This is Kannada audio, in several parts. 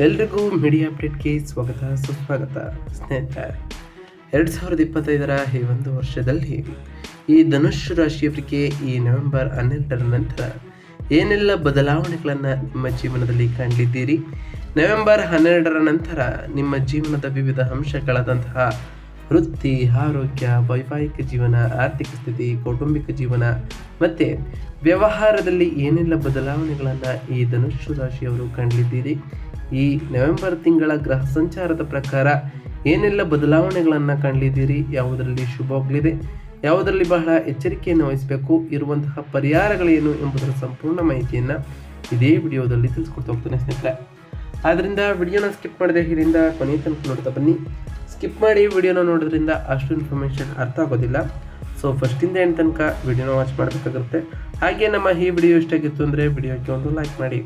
ಎಲ್ರಿಗೂ ಮೀಡಿಯಾ ಅಪ್ಡೇಟ್ಗೆ ಸ್ವಾಗತ, ಸುಸ್ವಾಗತ, ಸ್ನೇಹಿತರೆ. ಎರಡು ಸಾವಿರದ ಇಪ್ಪತ್ತೈದರ ಈ ಒಂದು ವರ್ಷದಲ್ಲಿ ಈ ಧನುಷ್ ರಾಶಿಯವರಿಗೆ ಈ ನವೆಂಬರ್ ಹನ್ನೆರಡರ ನಂತರ ಏನೆಲ್ಲ ಬದಲಾವಣೆಗಳನ್ನು ನಿಮ್ಮ ಜೀವನದಲ್ಲಿ ಕಂಡಿದ್ದೀರಿ? ನವೆಂಬರ್ ಹನ್ನೆರಡರ ನಂತರ ನಿಮ್ಮ ಜೀವನದ ವಿವಿಧ ಅಂಶಗಳಾದಂತಹ ವೃತ್ತಿ, ಆರೋಗ್ಯ, ವೈವಾಹಿಕ ಜೀವನ, ಆರ್ಥಿಕ ಸ್ಥಿತಿ, ಕೌಟುಂಬಿಕ ಜೀವನ ಮತ್ತು ವ್ಯವಹಾರದಲ್ಲಿ ಏನೆಲ್ಲ ಬದಲಾವಣೆಗಳನ್ನು ಈ ಧನುಷ್ಯ ರಾಶಿಯವರು ಕಂಡಿದ್ದೀರಿ? ಈ ನವೆಂಬರ್ ತಿಂಗಳ ಗ್ರಹ ಸಂಚಾರದ ಪ್ರಕಾರ ಏನೆಲ್ಲ ಬದಲಾವಣೆಗಳನ್ನು ಕಂಡಿದ್ದೀರಿ? ಯಾವುದರಲ್ಲಿ ಶುಭವಾಗಲಿದೆ ಯಾವುದರಲ್ಲಿ ಬಹಳ ಎಚ್ಚರಿಕೆಯನ್ನು ವಹಿಸಬೇಕು? ಇರುವಂತಹ ಪರಿಹಾರಗಳೇನು ಎಂಬುದರ ಸಂಪೂರ್ಣ ಮಾಹಿತಿಯನ್ನು ಇದೇ ವಿಡಿಯೋದಲ್ಲಿ ತಿಳಿಸ್ಕೊಡ್ತಾ ಹೋಗ್ತಾನೆ ಸ್ನೇಹಿತರೆ. ಆದ್ದರಿಂದ ವಿಡಿಯೋನ ಸ್ಕಿಪ್ ಮಾಡದೆ ಇದರಿಂದ ಕೊನೆಯ ತನಕ ನೋಡ್ತಾ ಬನ್ನಿ. ಸ್ಕಿಪ್ ಮಾಡಿ ವಿಡಿಯೋನ ನೋಡೋದ್ರಿಂದ ಅಷ್ಟು ಇನ್ಫಾರ್ಮೇಷನ್ ಅರ್ಥ ಆಗೋದಿಲ್ಲ. ಸೊ ಫಸ್ಟಿಂದ ಏನು ತನಕ ವಿಡಿಯೋನ ವಾಚ್ ಮಾಡಬೇಕಾಗುತ್ತೆ? ಹಾಗೆ ನಮ್ಮ ಈ ವಿಡಿಯೋ ಇಷ್ಟ ಆಗಿತ್ತು ಅಂದರೆ ವಿಡಿಯೋಕ್ಕೆ ಒಂದು ಲೈಕ್ ಮಾಡಿ.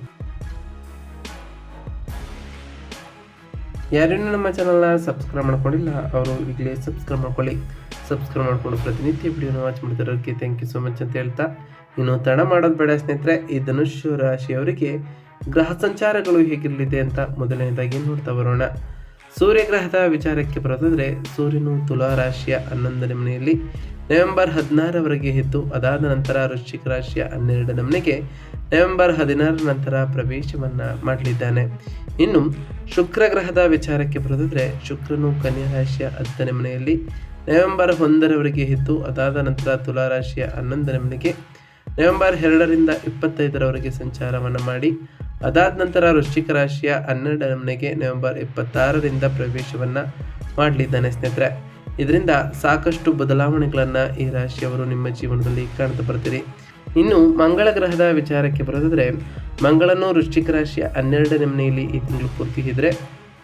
ಯಾರೇನು ನಮ್ಮ ಚಾನಲ್ನ ಸಬ್ಸ್ಕ್ರೈಬ್ ಮಾಡ್ಕೊಂಡಿಲ್ಲ, ಅವರು ಈಗಲೇ ಸಬ್ಸ್ಕ್ರೈಬ್ ಮಾಡ್ಕೊಳ್ಳಿ. ಸಬ್ಸ್ಕ್ರೈಬ್ ಮಾಡ್ಕೊಂಡು ಪ್ರತಿನಿತ್ಯ ವಿಡಿಯೋನ ವಾಚ್ ಮಾಡ್ತಿರೋದಕ್ಕೆ ಥ್ಯಾಂಕ್ ಯು ಸೊ ಮಚ್ ಅಂತ ಹೇಳ್ತಾ, ಇನ್ನು ತಡ ಮಾಡೋದು ಬೇಡ ಸ್ನೇಹಿತರೆ, ಈ ಧನುಷ್ಯ ರಾಶಿಯವರಿಗೆ ಗ್ರಹ ಸಂಚಾರಗಳು ಹೇಗಿರಲಿದೆ ಅಂತ ಮೊದಲನೇದಾಗಿ ನೋಡ್ತಾ ಬರೋಣ. ಸೂರ್ಯಗ್ರಹದ ವಿಚಾರಕ್ಕೆ ಬರೋದಾದ್ರೆ, ಸೂರ್ಯನು ತುಲಾ ರಾಶಿಯ ಹನ್ನೊಂದನೇ ಮನೆಯಲ್ಲಿ ನವೆಂಬರ್ ಹದಿನಾರವರೆಗೆ ಇದ್ದು ಅದಾದ ನಂತರ ವೃಶ್ಚಿಕ ರಾಶಿಯ ಹನ್ನೆರಡು ನಮನೆಗೆ ನವೆಂಬರ್ ಹದಿನಾರರ ನಂತರ ಪ್ರವೇಶವನ್ನು ಮಾಡಲಿದ್ದಾನೆ. ಇನ್ನು, ಶುಕ್ರ ಗ್ರಹದ ವಿಚಾರಕ್ಕೆ ಬರೆದಿದ್ರೆ, ಶುಕ್ರನು ಕನ್ಯಾ ರಾಶಿಯ ಹತ್ತನೇ ಮನೆಯಲ್ಲಿ ನವೆಂಬರ್ ಒಂದರವರೆಗೆ ಇದ್ದು ಅದಾದ ನಂತರ ತುಲಾ ರಾಶಿಯ ಹನ್ನೊಂದನೇ ಮನೆಗೆ ನವೆಂಬರ್ ಎರಡರಿಂದ ಇಪ್ಪತ್ತೈದರವರೆಗೆ ಸಂಚಾರವನ್ನು ಮಾಡಿ, ಅದಾದ ನಂತರ ವೃಶ್ಚಿಕ ರಾಶಿಯ ಹನ್ನೆರಡನೇ ಮನೆಗೆ ನವೆಂಬರ್ ಇಪ್ಪತ್ತಾರರಿಂದ ಪ್ರವೇಶವನ್ನು ಮಾಡಲಿದ್ದಾನೆ ಸ್ನೇಹಿತರೆ. ಇದರಿಂದ ಸಾಕಷ್ಟು ಬದಲಾವಣೆಗಳನ್ನು ಈ ರಾಶಿಯವರು ನಿಮ್ಮ ಜೀವನದಲ್ಲಿ ಕಾಣ್ತಾ ಬರ್ತೀರಿ. ಇನ್ನು ಮಂಗಳ ಗ್ರಹದ ವಿಚಾರಕ್ಕೆ ಬರೋದಾದರೆ, ಮಂಗಳನು ವೃಶ್ಚಿಕ ರಾಶಿಯ ಹನ್ನೆರಡನೇ ಮನೆಯಲ್ಲಿ ಈ ತಿಂಗಳು ಪೂರ್ತಿ ಇದ್ದರೆ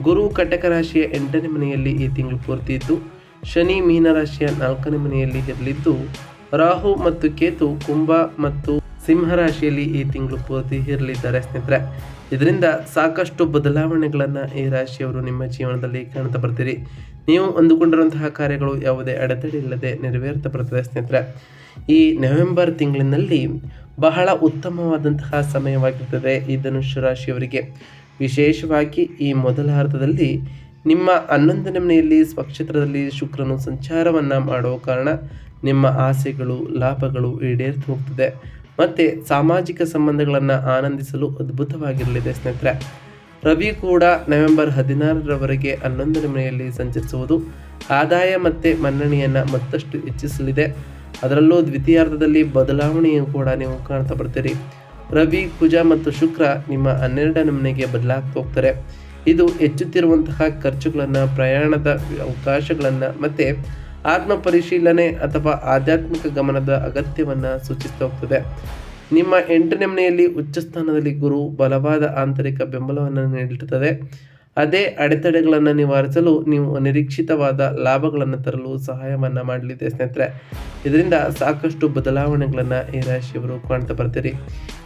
ಗುರು ಕಟಕ ರಾಶಿಯ ಎಂಟನೇ ಮನೆಯಲ್ಲಿ ಈ ತಿಂಗಳು ಪೂರ್ತಿ ಇದ್ದು, ಶನಿ ಮೀನ ರಾಶಿಯ ನಾಲ್ಕನೇ ಮನೆಯಲ್ಲಿ ಇರಲಿದ್ದು, ರಾಹು ಮತ್ತು ಕೇತು ಕುಂಭ ಮತ್ತು ಸಿಂಹ ರಾಶಿಯಲ್ಲಿ ಈ ತಿಂಗಳು ಪೂರ್ತಿ ಇರಲಿದ್ದಾರೆ ಸ್ನೇಹಿತರೆ. ಇದರಿಂದ ಸಾಕಷ್ಟು ಬದಲಾವಣೆಗಳನ್ನು ಈ ರಾಶಿಯವರು ನಿಮ್ಮ ಜೀವನದಲ್ಲಿ ಕಾಣ್ತಾ ಬರ್ತೀರಿ. ನೀವು ಅಂದುಕೊಂಡಿರುವಂತಹ ಕಾರ್ಯಗಳು ಯಾವುದೇ ಅಡೆತಡೆ ಇಲ್ಲದೆ ನೆರವೇರ್ತಾ ಬರ್ತದೆ ಸ್ನೇಹಿತರೆ. ಈ ನವೆಂಬರ್ ತಿಂಗಳಿನಲ್ಲಿ ಬಹಳ ಉತ್ತಮವಾದಂತಹ ಸಮಯವಾಗಿರ್ತದೆ ಈ ಧನುಷ್ಯ ರಾಶಿಯವರಿಗೆ. ವಿಶೇಷವಾಗಿ ಈ ಮೊದಲ ಅರ್ಧದಲ್ಲಿ ನಿಮ್ಮ ಹನ್ನೊಂದನೇ ಮನೆಯಲ್ಲಿ ಸ್ವಕ್ಷೇತ್ರದಲ್ಲಿ ಶುಕ್ರನು ಸಂಚಾರವನ್ನು ಮಾಡುವ ಕಾರಣ ನಿಮ್ಮ ಆಸೆಗಳು, ಲಾಭಗಳು ಈಡೇರ್ತು ಹೋಗ್ತದೆ. ಮತ್ತು ಸಾಮಾಜಿಕ ಸಂಬಂಧಗಳನ್ನು ಆನಂದಿಸಲು ಅದ್ಭುತವಾಗಿರಲಿದೆ ಸ್ನೇಹಿತರೆ. ರವಿ ಕೂಡ ನವೆಂಬರ್ ಹದಿನಾರರವರೆಗೆ ಹನ್ನೊಂದನೇ ಮನೆಯಲ್ಲಿ ಸಂಚರಿಸುವುದು ಆದಾಯ ಮತ್ತು ಮನ್ನಣೆಯನ್ನು ಮತ್ತಷ್ಟು ಹೆಚ್ಚಿಸಲಿದೆ. ಅದರಲ್ಲೂ ದ್ವಿತೀಯಾರ್ಧದಲ್ಲಿ ಬದಲಾವಣೆಯು ಕೂಡ ನೀವು ಕಾಣ್ತಾ ಬರ್ತೀರಿ. ರವಿ ಕುಜ ಮತ್ತು ಶುಕ್ರ ನಿಮ್ಮ ಹನ್ನೆರಡನೇ ಮನೆಗೆ ಬದಲಾಗ್ತಾ ಹೋಗ್ತಾರೆ. ಇದು ಹೆಚ್ಚುತ್ತಿರುವಂತಹ ಖರ್ಚುಗಳನ್ನು, ಪ್ರಯಾಣದ ಅವಕಾಶಗಳನ್ನು ಮತ್ತು ಆತ್ಮ ಪರಿಶೀಲನೆ ಅಥವಾ ಆಧ್ಯಾತ್ಮಿಕ ಗಮನದ ಅಗತ್ಯವನ್ನು ಸೂಚಿಸ್ತಾ ನಿಮ್ಮ ಎಂಟನೇ ಮನೆಯಲ್ಲಿ ಉಚ್ಚ ಸ್ಥಾನದಲ್ಲಿ ಗುರು ಬಲವಾದ ಆಂತರಿಕ ಬೆಂಬಲವನ್ನು ನೀಡುತ್ತದೆ ಅದೇ ಅಡೆತಡೆಗಳನ್ನು ನಿವಾರಿಸಲು ನೀವು ಅನಿರೀಕ್ಷಿತವಾದ ಲಾಭಗಳನ್ನು ತರಲು ಸಹಾಯವನ್ನು ಮಾಡಲಿದೆ ಸ್ನೇಹಿತರೆ. ಇದರಿಂದ ಸಾಕಷ್ಟು ಬದಲಾವಣೆಗಳನ್ನು ಈ ರಾಶಿಯವರು ಕಾಣ್ತಾ ಬರ್ತೀರಿ.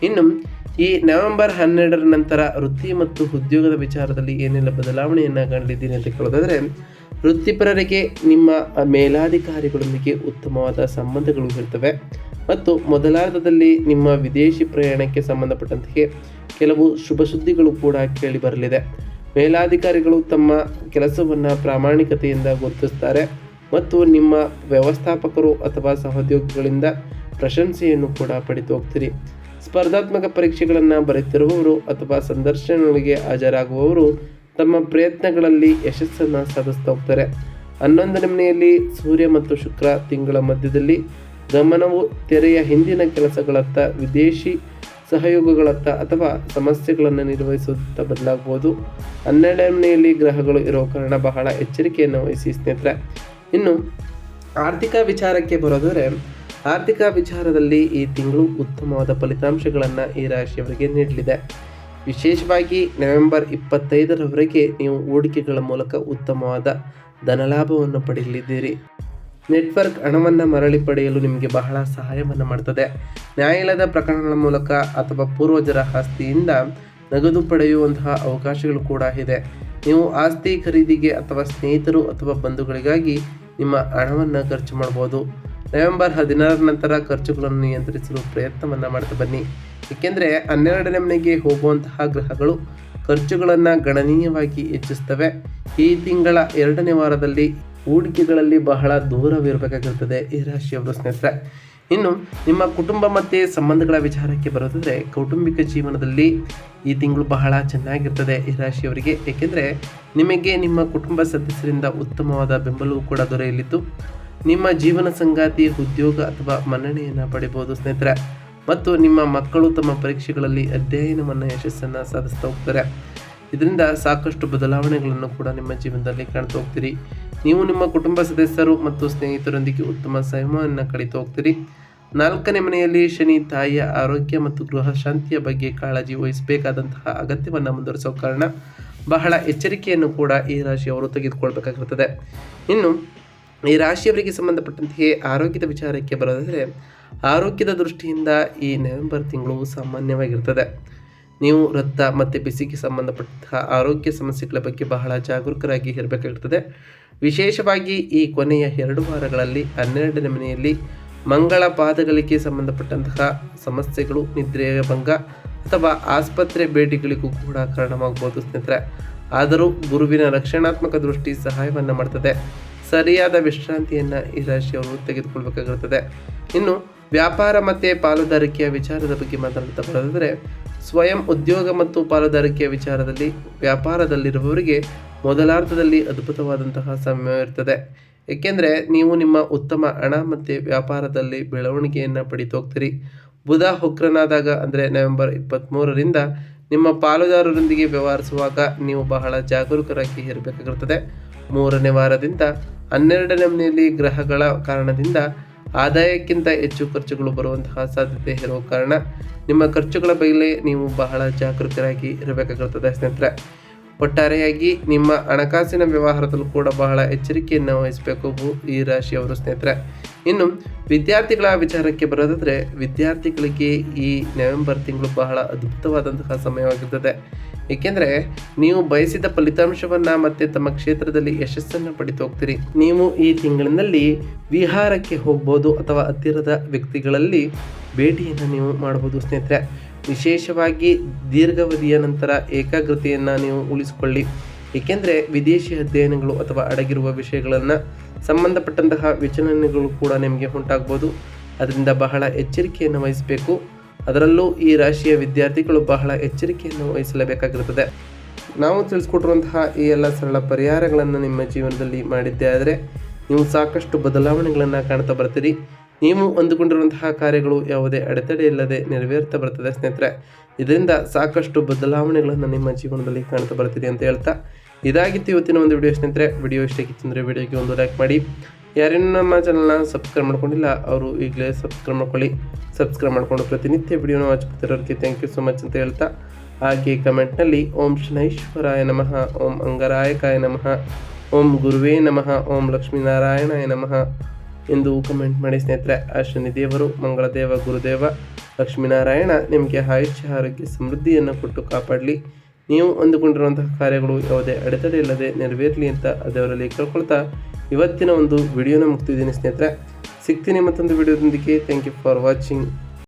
ಇನ್ನು ಈ ನವೆಂಬರ್ ಹನ್ನೆರಡರ ನಂತರ ವೃತ್ತಿ ಮತ್ತು ಉದ್ಯೋಗದ ವಿಚಾರದಲ್ಲಿ ಏನೆಲ್ಲ ಬದಲಾವಣೆಯನ್ನು ಕಾಣಲಿದ್ದೀನಿ ಅಂತ ಕೇಳೋದಾದರೆ ವೃತ್ತಿಪರರಿಗೆ ನಿಮ್ಮ ಮೇಲಾಧಿಕಾರಿಗಳೊಂದಿಗೆ ಉತ್ತಮವಾದ ಸಂಬಂಧಗಳು ಇರ್ತವೆ ಮತ್ತು ಮೊದಲಾರ್ಧದಲ್ಲಿ ನಿಮ್ಮ ವಿದೇಶಿ ಪ್ರಯಾಣಕ್ಕೆ ಸಂಬಂಧಪಟ್ಟಂತೆ ಕೆಲವು ಶುಭ ಸುದ್ದಿಗಳು ಕೂಡ ಕೇಳಿ ಬರಲಿದೆ. ಮೇಲಾಧಿಕಾರಿಗಳು ತಮ್ಮ ಕೆಲಸವನ್ನು ಪ್ರಾಮಾಣಿಕತೆಯಿಂದ ಗುರುತಿಸ್ತಾರೆ ಮತ್ತು ನಿಮ್ಮ ವ್ಯವಸ್ಥಾಪಕರು ಅಥವಾ ಸಹೋದ್ಯೋಗಿಗಳಿಂದ ಪ್ರಶಂಸೆಯನ್ನು ಕೂಡ ಪಡೆದು ಹೋಗ್ತೀರಿ. ಸ್ಪರ್ಧಾತ್ಮಕ ಪರೀಕ್ಷೆಗಳನ್ನು ಬರೆಯುತ್ತಿರುವವರು ಅಥವಾ ಸಂದರ್ಶನಗಳಿಗೆ ಹಾಜರಾಗುವವರು ತಮ್ಮ ಪ್ರಯತ್ನಗಳಲ್ಲಿ ಯಶಸ್ಸನ್ನು ಸಾಧಿಸ್ತಾ ಹೋಗ್ತಾರೆ. ಹನ್ನೊಂದನೇ ಮನೆಯಲ್ಲಿ ಸೂರ್ಯ ಮತ್ತು ಶುಕ್ರ ತಿಂಗಳ ಮಧ್ಯದಲ್ಲಿ ಗಮನವು ತೆರೆಯ ಹಿಂದಿನ ಕೆಲಸಗಳತ್ತ, ವಿದೇಶಿ ಸಹಯೋಗಗಳತ್ತ ಅಥವಾ ಸಮಸ್ಯೆಗಳನ್ನು ನಿರ್ವಹಿಸುತ್ತಾ ಬದಲಾಗಬಹುದು. ಹನ್ನೆರಡನೇ ಮನೆಯಲ್ಲಿ ಗ್ರಹಗಳು ಇರೋ ಕಾರಣ ಬಹಳ ಎಚ್ಚರಿಕೆಯನ್ನು ವಹಿಸಿ ಸ್ನೇಹಿತರೆ. ಇನ್ನು ಆರ್ಥಿಕ ವಿಚಾರಕ್ಕೆ ಬರೋದರೆ ಆರ್ಥಿಕ ವಿಚಾರದಲ್ಲಿ ಈ ತಿಂಗಳು ಉತ್ತಮವಾದ ಫಲಿತಾಂಶಗಳನ್ನು ಈ ರಾಶಿಯವರಿಗೆ ನೀಡಲಿದೆ. ವಿಶೇಷವಾಗಿ ನವೆಂಬರ್ ಇಪ್ಪತ್ತೈದರವರೆಗೆ ನೀವು ಹೂಡಿಕೆಗಳ ಮೂಲಕ ಉತ್ತಮವಾದ ಧನಲಾಭವನ್ನು ಪಡೆಯಲಿದ್ದೀರಿ. ನೆಟ್ವರ್ಕ್ ಹಣವನ್ನು ಮರಳಿ ಪಡೆಯಲು ನಿಮಗೆ ಬಹಳ ಸಹಾಯವನ್ನು ಮಾಡ್ತದೆ. ನ್ಯಾಯಾಲಯದ ಪ್ರಕರಣಗಳ ಮೂಲಕ ಅಥವಾ ಪೂರ್ವಜರ ಆಸ್ತಿಯಿಂದ ನಗದು ಪಡೆಯುವಂತಹ ಅವಕಾಶಗಳು ಕೂಡ ಇದೆ. ನೀವು ಆಸ್ತಿ ಖರೀದಿಗೆ ಅಥವಾ ಸ್ನೇಹಿತರು ಅಥವಾ ಬಂಧುಗಳಿಗಾಗಿ ನಿಮ್ಮ ಹಣವನ್ನು ಖರ್ಚು ಮಾಡ್ಬೋದು ನವೆಂಬರ್ ಹದಿನಾರರ ನಂತರ ಖರ್ಚುಗಳನ್ನು ನಿಯಂತ್ರಿಸಲು ಪ್ರಯತ್ನವನ್ನು ಮಾಡ್ತಾ ಬನ್ನಿ. ಏಕೆಂದರೆ ಹನ್ನೆರಡನೇ ಮನೆಗೆ ಹೋಗುವಂತಹ ಗ್ರಹಗಳು ಖರ್ಚುಗಳನ್ನು ಗಣನೀಯವಾಗಿ ಹೆಚ್ಚಿಸ್ತವೆ. ಈ ತಿಂಗಳ ಎರಡನೇ ವಾರದಲ್ಲಿ ಹೂಡಿಕೆಗಳಲ್ಲಿ ಬಹಳ ದೂರವಿರಬೇಕಾಗಿರ್ತದೆ ಈ ರಾಶಿಯವರು ಸ್ನೇಹಿತರೆ. ಇನ್ನು ನಿಮ್ಮ ಕುಟುಂಬ ಮತ್ತು ಸಂಬಂಧಗಳ ವಿಚಾರಕ್ಕೆ ಬರೋದಾದರೆ ಕೌಟುಂಬಿಕ ಜೀವನದಲ್ಲಿ ಈ ತಿಂಗಳು ಬಹಳ ಚೆನ್ನಾಗಿರ್ತದೆ ಈ ರಾಶಿಯವರಿಗೆ. ಏಕೆಂದರೆ ನಿಮಗೆ ನಿಮ್ಮ ಕುಟುಂಬ ಸದಸ್ಯರಿಂದ ಉತ್ತಮವಾದ ಬೆಂಬಲವೂ ಕೂಡ ದೊರೆಯಲಿದ್ದು, ನಿಮ್ಮ ಜೀವನ ಸಂಗಾತಿ, ಉದ್ಯೋಗ ಅಥವಾ ಮನ್ನಣೆಯನ್ನು ಪಡೆಯಬಹುದು ಸ್ನೇಹಿತರೆ. ಮತ್ತು ನಿಮ್ಮ ಮಕ್ಕಳು ತಮ್ಮ ಪರೀಕ್ಷೆಗಳಲ್ಲಿ ಅಧ್ಯಯನವನ್ನು ಯಶಸ್ಸನ್ನು ಸಾಧಿಸ್ತಾ ಹೋಗ್ತಾರೆ. ಇದರಿಂದ ಸಾಕಷ್ಟು ಬದಲಾವಣೆಗಳನ್ನು ಕೂಡ ನಿಮ್ಮ ಜೀವನದಲ್ಲಿ ಕಾಣ್ತಾ ಹೋಗ್ತೀರಿ. ನೀವು ನಿಮ್ಮ ಕುಟುಂಬ ಸದಸ್ಯರು ಮತ್ತು ಸ್ನೇಹಿತರೊಂದಿಗೆ ಉತ್ತಮ ಸಂಯಮವನ್ನು ಕಳೀತಾ ಹೋಗ್ತೀರಿ. ನಾಲ್ಕನೇ ಮನೆಯಲ್ಲಿ ಶನಿ, ತಾಯಿಯ ಆರೋಗ್ಯ ಮತ್ತು ಗೃಹ ಶಾಂತಿಯ ಬಗ್ಗೆ ಕಾಳಜಿ ವಹಿಸಬೇಕಾದಂತಹ ಅಗತ್ಯವನ್ನು ಮುಂದುವರಿಸೋ ಕಾರಣ ಬಹಳ ಎಚ್ಚರಿಕೆಯನ್ನು ಕೂಡ ಈ ರಾಶಿಯವರು ತೆಗೆದುಕೊಳ್ಬೇಕಾಗಿರುತ್ತದೆ. ಇನ್ನು ಈ ರಾಶಿಯವರಿಗೆ ಸಂಬಂಧಪಟ್ಟಂತೆಯೇ ಆರೋಗ್ಯದ ವಿಚಾರಕ್ಕೆ ಬರೋದಾದರೆ ಆರೋಗ್ಯದ ದೃಷ್ಟಿಯಿಂದ ಈ ನವೆಂಬರ್ ತಿಂಗಳು ಸಾಮಾನ್ಯವಾಗಿರ್ತದೆ. ನೀವು ರಕ್ತ ಮತ್ತು ಬಿಸಿಗೆ ಸಂಬಂಧಪಟ್ಟ ಆರೋಗ್ಯ ಸಮಸ್ಯೆಗಳ ಬಗ್ಗೆ ಬಹಳ ಜಾಗರೂಕರಾಗಿ ಇರಬೇಕಾಗಿರ್ತದೆ. ವಿಶೇಷವಾಗಿ ಈ ಕೊನೆಯ ಎರಡು ವಾರಗಳಲ್ಲಿ ಹನ್ನೆರಡನೇ ಮನೆಯಲ್ಲಿ ಮಂಗಳ ಪಾದಗಳಿಗೆ ಸಂಬಂಧಪಟ್ಟಂತಹ ಸಮಸ್ಯೆಗಳು, ನಿದ್ರೆಯ ಭಂಗ ಅಥವಾ ಆಸ್ಪತ್ರೆ ಭೇಟಿಗಳಿಗೂ ಕೂಡ ಕಾರಣವಾಗಬಹುದು ಸ್ನೇಹಿತರೆ. ಆದರೂ ಗುರುವಿನ ರಕ್ಷಣಾತ್ಮಕ ದೃಷ್ಟಿ ಸಹಾಯವನ್ನು ಮಾಡ್ತದೆ. ಸರಿಯಾದ ವಿಶ್ರಾಂತಿಯನ್ನು ಈ ರಾಶಿಯವರು ತೆಗೆದುಕೊಳ್ಬೇಕಾಗಿರುತ್ತದೆ ಇನ್ನು ವ್ಯಾಪಾರ ಮತ್ತು ಪಾಲುದಾರಿಕೆಯ ವಿಚಾರದ ಬಗ್ಗೆ ಮಾತನಾಡ್ತಾ ಬರೋದಾದರೆ ಸ್ವಯಂ ಉದ್ಯೋಗ ಮತ್ತು ಪಾಲುದಾರಿಕೆಯ ವಿಚಾರದಲ್ಲಿ ವ್ಯಾಪಾರದಲ್ಲಿರುವವರಿಗೆ ಮೊದಲಾರ್ಧದಲ್ಲಿ ಅದ್ಭುತವಾದಂತಹ ಸಮಯ ಇರ್ತದೆ. ಏಕೆಂದರೆ ನೀವು ನಿಮ್ಮ ಉತ್ತಮ ಹಣ ಮತ್ತು ವ್ಯಾಪಾರದಲ್ಲಿ ಬೆಳವಣಿಗೆಯನ್ನು ಪಡಿತೋಗ್ತೀರಿ ಬುಧ ಹುಕ್ರನಾದಾಗ ಅಂದರೆ ನವೆಂಬರ್ ಇಪ್ಪತ್ತ್ಮೂರರಿಂದ ನಿಮ್ಮ ಪಾಲುದಾರರೊಂದಿಗೆ ವ್ಯವಹರಿಸುವಾಗ ನೀವು ಬಹಳ ಜಾಗರೂಕರಾಗಿ ಇರಬೇಕಾಗಿರುತ್ತದೆ. ಮೂರನೇ ವಾರದಿಂದ ಹನ್ನೆರಡನೇ ಮನೆಯಲ್ಲಿ ಗ್ರಹಗಳ ಕಾರಣದಿಂದ ಆದಾಯಕ್ಕಿಂತ ಹೆಚ್ಚು ಖರ್ಚುಗಳು ಬರುವಂತಹ ಸಾಧ್ಯತೆ ಇರುವ ಕಾರಣ ನಿಮ್ಮ ಖರ್ಚುಗಳ ಬಗ್ಗೆ ನೀವು ಬಹಳ ಜಾಗೃತರಾಗಿ ಇರಬೇಕಾಗುತ್ತದೆ ಸ್ನೇಹಿತರೆ. ಒಟ್ಟಾರೆಯಾಗಿ ನಿಮ್ಮ ಹಣಕಾಸಿನ ವ್ಯವಹಾರದಲ್ಲೂ ಕೂಡ ಬಹಳ ಎಚ್ಚರಿಕೆಯನ್ನು ವಹಿಸಬೇಕು ಈ ರಾಶಿಯವರು ಸ್ನೇಹಿತರೆ. ಇನ್ನು ವಿದ್ಯಾರ್ಥಿಗಳ ವಿಚಾರಕ್ಕೆ ಬರೋದಾದರೆ, ವಿದ್ಯಾರ್ಥಿಗಳಿಗೆ ಈ ನವೆಂಬರ್ ತಿಂಗಳು ಬಹಳ ಅದ್ಭುತವಾದಂತಹ ಸಮಯವಾಗಿರ್ತದೆ. ಏಕೆಂದರೆ, ನೀವು ಬಯಸಿದ ಫಲಿತಾಂಶವನ್ನು ಮತ್ತೆ ತಮ್ಮ ಕ್ಷೇತ್ರದಲ್ಲಿ ಯಶಸ್ಸನ್ನು ಪಡಿತು ಹೋಗ್ತೀರಿ. ನೀವು ಈ ತಿಂಗಳಿನಲ್ಲಿ ವಿಹಾರಕ್ಕೆ ಹೋಗ್ಬೋದು ಅಥವಾ ಹತ್ತಿರದ ವ್ಯಕ್ತಿಗಳಲ್ಲಿ ಭೇಟಿಯನ್ನು ನೀವು ಮಾಡ್ಬೋದು ಸ್ನೇಹಿತರೆ. ವಿಶೇಷವಾಗಿ ದೀರ್ಘಾವಧಿಯ ನಂತರ ಏಕಾಗ್ರತೆಯನ್ನು ನೀವು ಉಳಿಸಿಕೊಳ್ಳಿ. ಏಕೆಂದರೆ ವಿದೇಶಿ ಅಧ್ಯಯನಗಳು ಅಥವಾ ಅಡಗಿರುವ ವಿಷಯಗಳನ್ನು ಸಂಬಂಧಪಟ್ಟಂತಹ ವಿಚಲನೆಗಳು ಕೂಡ ನಿಮಗೆ ಉಂಟಾಗ್ಬೋದು. ಅದರಿಂದ ಬಹಳ ಎಚ್ಚರಿಕೆಯನ್ನು ವಹಿಸಬೇಕು. ಅದರಲ್ಲೂ ಈ ರಾಶಿಯ ವಿದ್ಯಾರ್ಥಿಗಳು ಬಹಳ ಎಚ್ಚರಿಕೆಯನ್ನು ವಹಿಸಲೇಬೇಕಾಗಿರುತ್ತದೆ ನಾವು ತಿಳಿಸ್ಕೊಟ್ಟಿರುವಂತಹ ಈ ಎಲ್ಲ ಸರಳ ಪರಿಹಾರಗಳನ್ನು ನಿಮ್ಮ ಜೀವನದಲ್ಲಿ ಮಾಡಿದ್ದೇ ಆದರೆ ನೀವು ಸಾಕಷ್ಟು ಬದಲಾವಣೆಗಳನ್ನು ಕಾಣ್ತಾ ಬರ್ತೀರಿ. ನೀವು ಅಂದುಕೊಂಡಿರುವಂತಹ ಕಾರ್ಯಗಳು ಯಾವುದೇ ಅಡೆತಡೆ ಇಲ್ಲದೆ ನೆರವೇರ್ತಾ ಬರ್ತದೆ ಸ್ನೇಹಿತರೆ. ಇದರಿಂದ ಸಾಕಷ್ಟು ಬದಲಾವಣೆಗಳನ್ನು ನಿಮ್ಮ ಜೀವನದಲ್ಲಿ ಕಾಣ್ತಾ ಬರ್ತಿದೆ ಅಂತ ಹೇಳ್ತಾ ಇದಾಗಿತ್ತು ಇವತ್ತಿನ ಒಂದು ವಿಡಿಯೋ ಸ್ನೇಹಿತರೆ. ವಿಡಿಯೋ ಇಷ್ಟ ಅಂದರೆ ವಿಡಿಯೋಗೆ ಒಂದು ಲೈಕ್ ಮಾಡಿ. ಯಾರೇನು ನಮ್ಮ ಚಾನಲ್ನ ಸಬ್ಸ್ಕ್ರೈಬ್ ಮಾಡ್ಕೊಂಡಿಲ್ಲ, ಅವರು ಈಗಲೇ ಸಬ್ಸ್ಕ್ರೈಬ್ ಮಾಡ್ಕೊಳ್ಳಿ. ಸಬ್ಸ್ಕ್ರೈಬ್ ಮಾಡಿಕೊಂಡು ಪ್ರತಿನಿತ್ಯ ವಿಡಿಯೋನ ವಾಚ್ ಮಾಡ್ತಿರೋರಿಗೆ ಥ್ಯಾಂಕ್ ಯು ಸೊ ಮಚ್ ಅಂತ ಹೇಳ್ತಾ. ಹಾಗೆ ಕಮೆಂಟ್ನಲ್ಲಿ ಓಂ ಶನೈಶ್ವರಾಯ ನಮಃ, ಓಂ ಅಂಗರಾಯಕಾಯ ನಮಃ, ಓಂ ಗುರುವೇ ನಮಃ, ಓಂ ಲಕ್ಷ್ಮೀನಾರಾಯಣಾಯ ನಮಃ. ಎಂದು ಕಮೆಂಟ್ ಮಾಡಿ ಸ್ನೇಹಿತರೆ ಆ ಶನಿದೇವರು ಮಂಗಳದೇವ, ಗುರುದೇವ, ಲಕ್ಷ್ಮೀನಾರಾಯಣ ನಿಮಗೆ ಆಯುಷ್ಯ, ಆರೋಗ್ಯ, ಸಮೃದ್ಧಿಯನ್ನು ಕೊಟ್ಟು ಕಾಪಾಡಲಿ. ನೀವು ಅಂದುಕೊಂಡಿರುವಂತಹ ಕಾರ್ಯಗಳು ಯಾವುದೇ ಅಡೆತಡೆ ಇಲ್ಲದೆ ನೆರವೇರಲಿ ಅಂತ ಅದರಲ್ಲಿ ಕೇಳ್ಕೊಳ್ತಾ ಇವತ್ತಿನ ಒಂದು ವಿಡಿಯೋನ ಮುಗ್ತಿದ್ದೀನಿ ಸ್ನೇಹಿತರೆ. ಸಿಗ್ತೀನಿ ಮತ್ತೊಂದು ವಿಡಿಯೋದೊಂದಿಗೆ ಥ್ಯಾಂಕ್ ಯು ಫಾರ್ ವಾಚಿಂಗ್